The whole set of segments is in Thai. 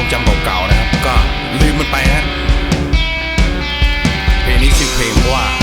ทรงจำเก่าๆนะครับ ก็ลืมมันไปนะเพลงนี้ชื่อเพลงว่า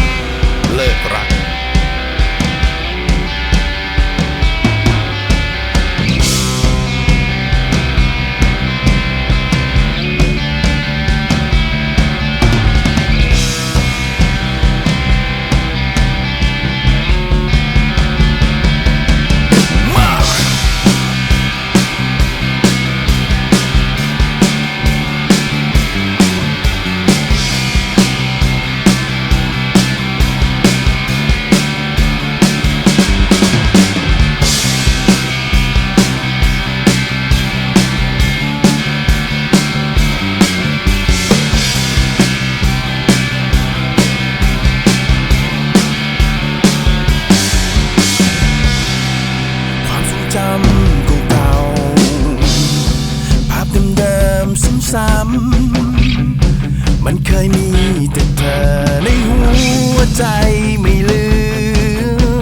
ซ้ำมันเคยมีแต่เธอในหัวใจไม่ลื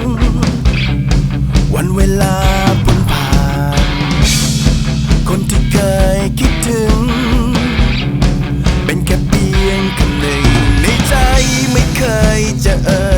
ม วันเวลาปนผ่านคนที่เคยคิดถึง เป็นแค่เพียงคนหนึ่งในใจไม่เคยจะเอ่ย